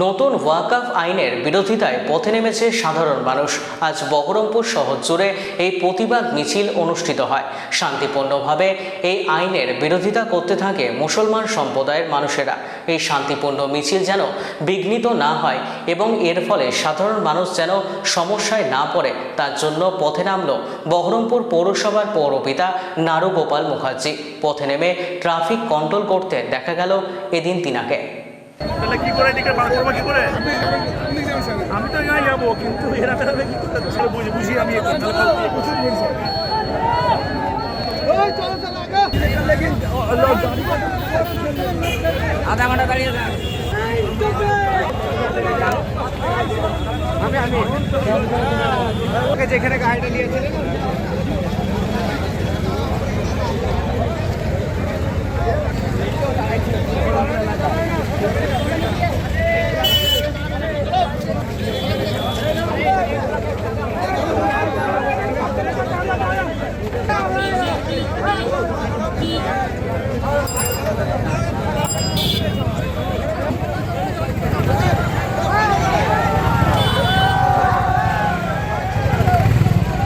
নতুন ওয়াকাফ আইনের বিরোধিতায় পথে নেমেছে সাধারণ মানুষ। আজ বহরমপুর শহর জুড়ে এই প্রতিবাদ মিছিল অনুষ্ঠিত হয়। শান্তিপূর্ণভাবে এই আইনের বিরোধিতা করতে থাকে মুসলমান সম্প্রদায়ের মানুষেরা। এই শান্তিপূর্ণ মিছিল যেন বিঘ্নিত না হয় এবং এর ফলে সাধারণ মানুষ যেন সমস্যায় না পড়ে, তার জন্য পথে নামল বহরমপুর পৌরসভার পৌরপিতা নারু গোপাল মুখার্জি। পথে নেমে ট্রাফিক কন্ট্রোল করতে দেখা গেল এদিন তিনাকে। তাহলে কি করে এদিকে বার করব কি করে? আমি তো যাই যাব কিন্তু এরা তাহলে কি করে? বুঝি বুঝি আমি একটু তাহলে ফালতু দিয়ে প্রচুর বলছি। যেখানে গাড়িটা নিয়েছিলেন।